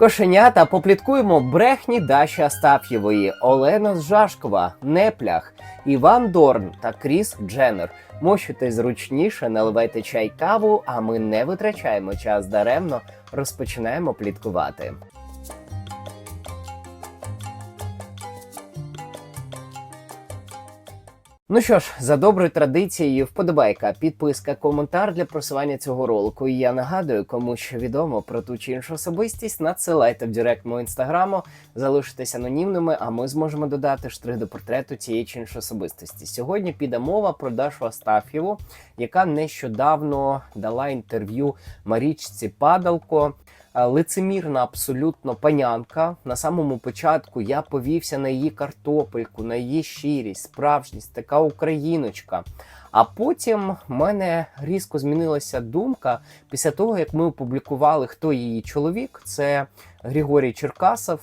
Кошенята попліткуємо брехні Даші Астаф'євої, Олена Зжашкова, Неплях, Іван Дорн та Кріс Дженнер. Мощуйте зручніше, наливайте чай каву, а ми не витрачаємо час даремно, розпочинаємо пліткувати. Ну що ж, за доброю традицією, вподобайка, підписка, коментар для просування цього ролику. І я нагадую, кому що відомо про ту чи іншу особистість, надсилайте в директ мого інстаграму, залишитесь анонімними, а ми зможемо додати штрих до портрету цієї чи іншої особистості. Сьогодні піде мова про Дашу Астаф'єву, яка нещодавно дала інтерв'ю Марічці Падалко. Е, Лицемірна абсолютно панянка. На самому початку я повівся на її картопельку, на її щирість, справжність, така україночка. А потім в мене різко змінилася думка після того, як ми опублікували, хто її чоловік. Це Григорій Черкасов,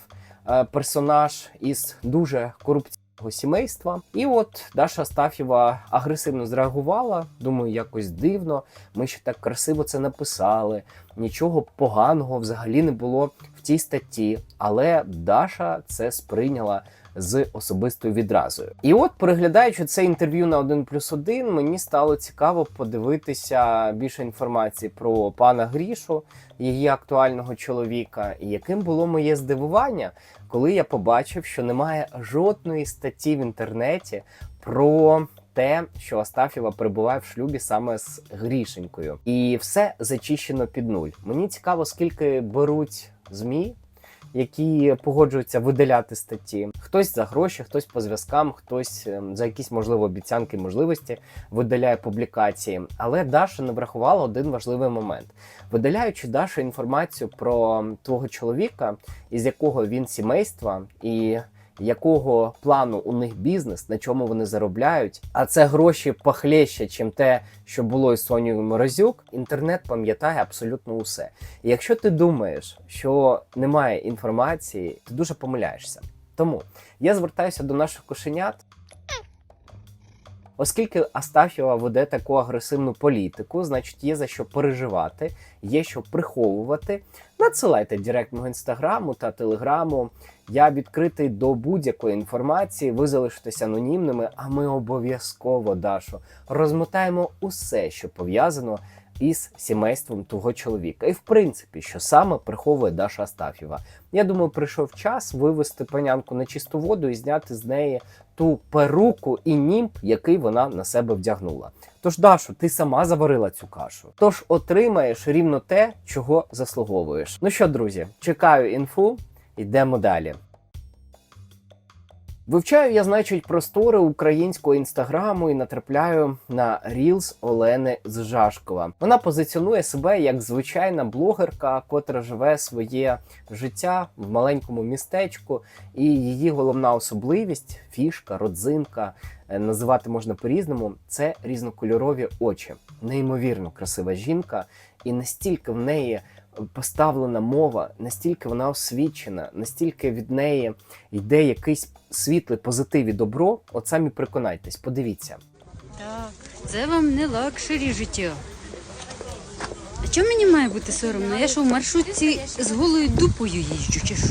е, персонаж із дуже корупційного сімейства. І от Даша Астафєва агресивно зреагувала. Думаю, якось дивно. Ми ще так красиво це написали. Нічого поганого взагалі не було в тій статті, але Даша це сприйняла з особистою відразою. І от, переглядаючи це інтерв'ю на 1 плюс 1, мені стало цікаво подивитися більше інформації про пана Грішу, її актуального чоловіка, і яким було моє здивування, коли я побачив, що немає жодної статті в інтернеті про те, що Астафєва перебуває в шлюбі саме з Грішенькою, і все зачищено під нуль. Мені цікаво, скільки беруть змі. Які погоджуються видаляти статті, хтось за гроші, хтось по зв'язкам, хтось ем, за якісь можливо обіцянки, можливості видаляє публікації. Але Даша не врахувала один важливий момент: видаляючи Дашу інформацію про твого чоловіка, із якого він сімейства, і якого плану у них бізнес, на чому вони заробляють. А це гроші похлеще, чим те, що було із Сонію Морозюк. Інтернет пам'ятає абсолютно усе. І якщо ти думаєш, що немає інформації, ти дуже помиляєшся. Тому я звертаюся до наших кошенят. Оскільки Астафєва веде таку агресивну політику, значить є за що переживати, є що приховувати. Надсилайте директ мого інстаграму та телеграму. Я відкритий до будь-якої інформації. Ви залишитесь анонімними, а ми обов'язково, Дашу розмотаємо усе, що пов'язано із сімейством того чоловіка. І в принципі, що саме приховує Даша Астафєва. Я думаю, прийшов час вивести панянку на чисту воду і зняти з неї ту перуку і німб, який вона на себе вдягнула. Тож, Дашу, ти сама заварила цю кашу. Тож отримаєш рівно те, чого заслуговуєш. Ну що, друзі, чекаю інфу, йдемо далі. Вивчаю я, значить, простори українського інстаграму і натрапляю на Reels Олени Зжашкова. Вона позиціонує себе як звичайна блогерка, котра живе своє життя в маленькому містечку, і її головна особливість фішка, родзинка. е, Називати можна по-різному, це різнокольорові очі. Неймовірно красива жінка, і настільки в неї поставлена мова, настільки вона освічена, настільки від неї йде якийсь світлий позитив і добро. От самі переконайтесь, подивіться. Так, це вам не лакшері життя. А чому мені має бути соромно? Я що в маршрутці з голою дупою їжджу чи що?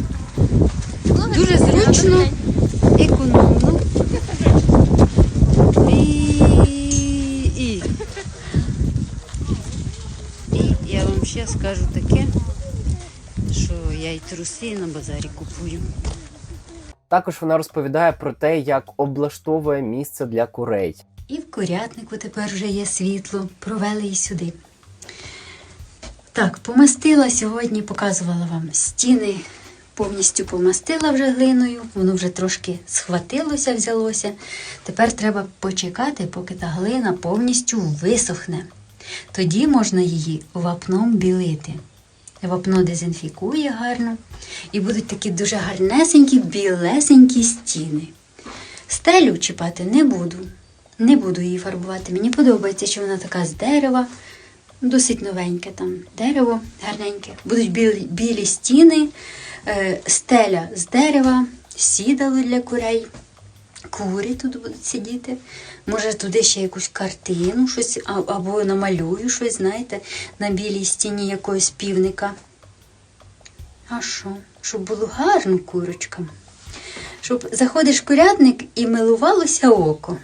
Дуже зручно, економно. І, і. і я вам ще скажу таке, що я й труси на базарі купую. Також вона розповідає про те, як облаштовує місце для курей. І в курятнику тепер вже є світло, провели і сюди. Так, помастила сьогодні, показувала вам стіни, повністю помастила вже глиною, воно вже трошки схватилося, взялося. Тепер треба почекати, поки та глина повністю висохне. Тоді можна її вапном білити. Вапно дезінфікує гарно і будуть такі дуже гарнесенькі, білесенькі стіни. Стелю чіпати не буду. Не буду її фарбувати. Мені подобається, що вона така з дерева, досить новеньке там дерево гарненьке. Будуть білі, білі стіни, е, стеля з дерева, сідало для курей. Кури тут будуть сидіти. Може, туди ще якусь картину, щось, або намалюю щось, знаєте, на білій стіні якогось півника. А що? Щоб було гарно курочкам. Щоб заходиш в курятник і милувалося око.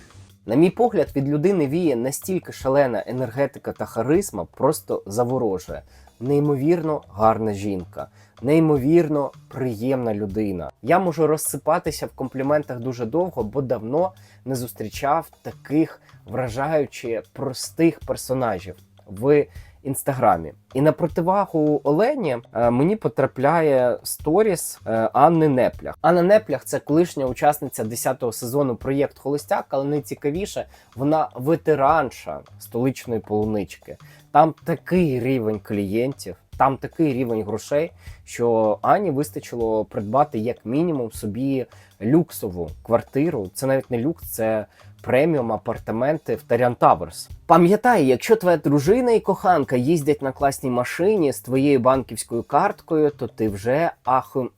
На мій погляд, від людини віє настільки шалена енергетика та харизма, просто заворожує. Неймовірно гарна жінка, неймовірно приємна людина. Я можу розсипатися в компліментах дуже довго, бо давно не зустрічав таких вражаючи простих персонажів в інстаграмі. І на противагу Олені е, мені потрапляє сторіс е, Анни Неплях. Анна Неплях це колишня учасниця 10-го сезону проєкт Холостяк, але найцікавіше, вона ветеранша столичної полунички. Там такий рівень клієнтів, там такий рівень грошей, що Ані вистачило придбати як мінімум собі люксову квартиру. Це навіть не люкс, це преміум апартаменти в Таріан Таверс. Пам'ятай, якщо твоя дружина і коханка їздять на класній машині з твоєю банківською карткою, то ти вже аху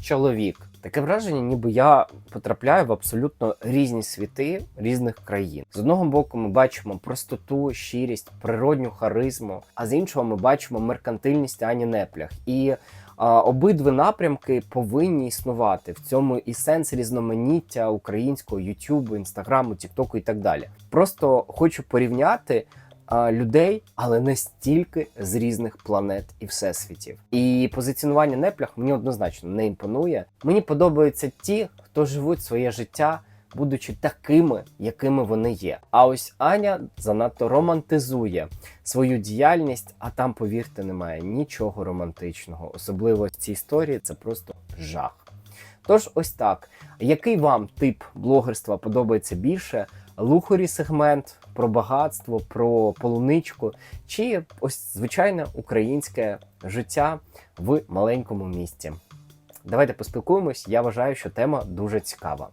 чоловік. Таке враження, ніби я потрапляю в абсолютно різні світи різних країн. З одного боку, ми бачимо простоту, щирість, природню харизму, а з іншого ми бачимо меркантильність Ані Неплях. І а, обидві напрямки повинні існувати. В цьому і сенс різноманіття українського Ютубу, інстаграму, Тіктоку і так далі. Просто хочу порівняти людей, але настільки з різних планет і всесвітів. І позиціонування неплях мені однозначно не імпонує. Мені подобаються ті, хто живуть своє життя. Будучи такими, якими вони є. А ось Аня занадто романтизує свою діяльність, а там, повірте, немає нічого романтичного. Особливо в цій історії це просто жах. Тож, ось так. Який вам тип блогерства подобається більше? Лухарі сегмент про багатство, про полуничку, чи ось звичайне українське життя в маленькому місті? Давайте поспілкуємось. Я вважаю, що тема дуже цікава.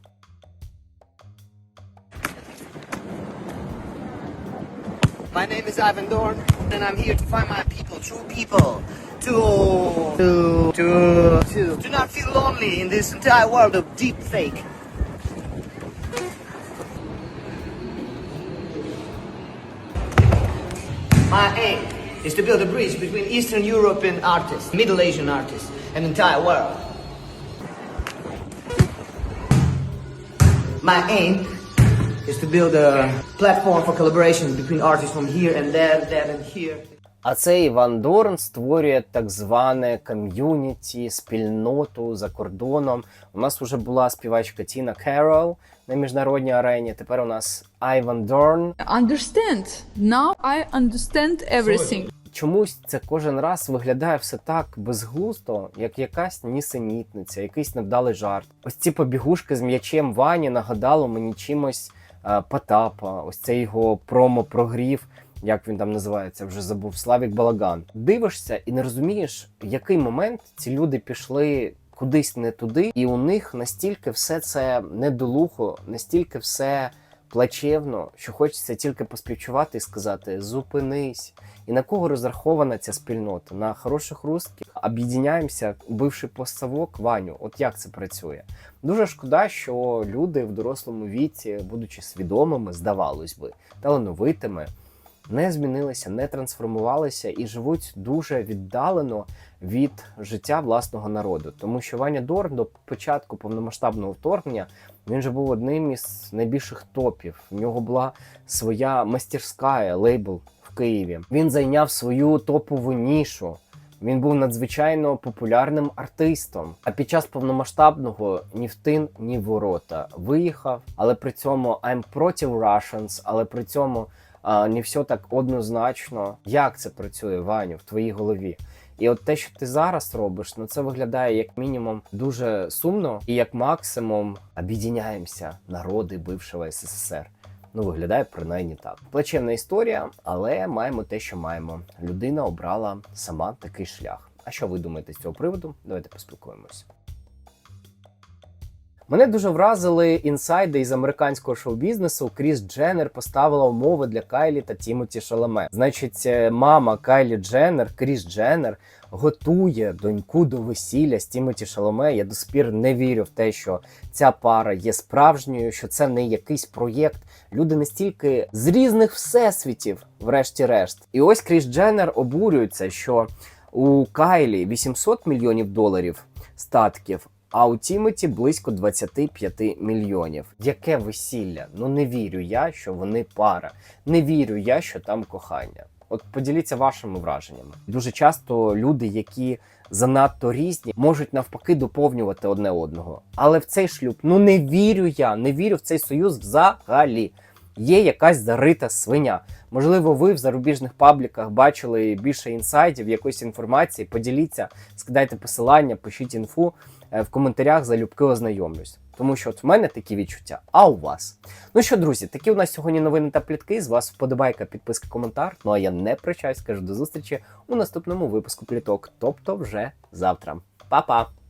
My name is Ivan Dorn, and I'm here to find my people, true people, to to to to, to not feel lonely in this entire world of deep fake. My aim is to build a bridge between Eastern European artists, Middle Asian artists, and the entire world. My aim is to build a platform for collaboration between artists from here and there, there and here. А цей Іван Дорн створює так зване ком'юніті, спільноту за кордоном. У нас вже була співачка Тіна Керол на міжнародній арені. Тепер у нас Айван Дорн. understand. Now I understand everything. Чомусь це кожен раз виглядає все так безглусто, як якась нісенітниця, якийсь невдалий жарт. Ось ці побігушки з м'ячем Вані нагадало мені чимось е, Потапа. Ось цей його промо-прогрів. Як він там називається, вже забув Славік Балаган. Дивишся і не розумієш, в який момент ці люди пішли кудись не туди, і у них настільки все це недолухо, настільки все плачевно, що хочеться тільки поспівчувати і сказати: зупинись. І на кого розрахована ця спільнота? На хороших русських об'єднаємося, бивши постсавок Ваню. От як це працює? Дуже шкода, що люди в дорослому віці, будучи свідомими, здавалось би, талановитими, не змінилися, не трансформувалися і живуть дуже віддалено від життя власного народу. Тому що Ваня Дорн до початку повномасштабного вторгнення він же був одним із найбільших топів. В нього була своя мастерська, лейбл в Києві. Він зайняв свою топову нішу. Він був надзвичайно популярним артистом. А під час повномасштабного ні в тин, ні в ворота виїхав, але при цьому I'm проти Russians, але при цьому а, не все так однозначно. Як це працює, Ваню, в твоїй голові? І от те, що ти зараз робиш, ну це виглядає як мінімум дуже сумно, і як максимум об'єднаємося народи бившого СССР. Ну, виглядає принаймні так. Плачевна історія, але маємо те, що маємо. Людина обрала сама такий шлях. А що ви думаєте з цього приводу? Давайте поспілкуємося. Мене дуже вразили інсайди із американського шоу-бізнесу. Кріс Дженнер поставила умови для Кайлі та Тімоті Шаламе. Значить, е, мама Кайлі Дженнер, Кріс Дженнер, готує доньку до весілля з Тімоті Шаломе. Я до спір не вірю в те, що ця пара є справжньою, що це не якийсь проєкт. Люди настільки з різних всесвітів, врешті-решт. І ось Кріс Дженнер обурюється, що У Кайлі 800 мільйонів доларів статків, а у Тімоті близько 25 мільйонів. Яке весілля? Ну не вірю я, що вони пара. Не вірю я, що там кохання. От поділіться вашими враженнями. Дуже часто люди, які занадто різні, можуть навпаки доповнювати одне одного. Але в цей шлюб, ну не вірю я, не вірю в цей союз взагалі. Є якась зарита свиня. Можливо, ви в зарубіжних пабліках бачили більше інсайдів, якоїсь інформації. Поділіться, скидайте посилання, пишіть інфу в коментарях, залюбки ознайомлюсь. Тому що от в мене такі відчуття, а у вас. Ну що, друзі, такі у нас сьогодні новини та плітки. З вас вподобайка, підписка, коментар. Ну а я не прощаюсь, кажу до зустрічі у наступному випуску пліток, тобто вже завтра. Па-па!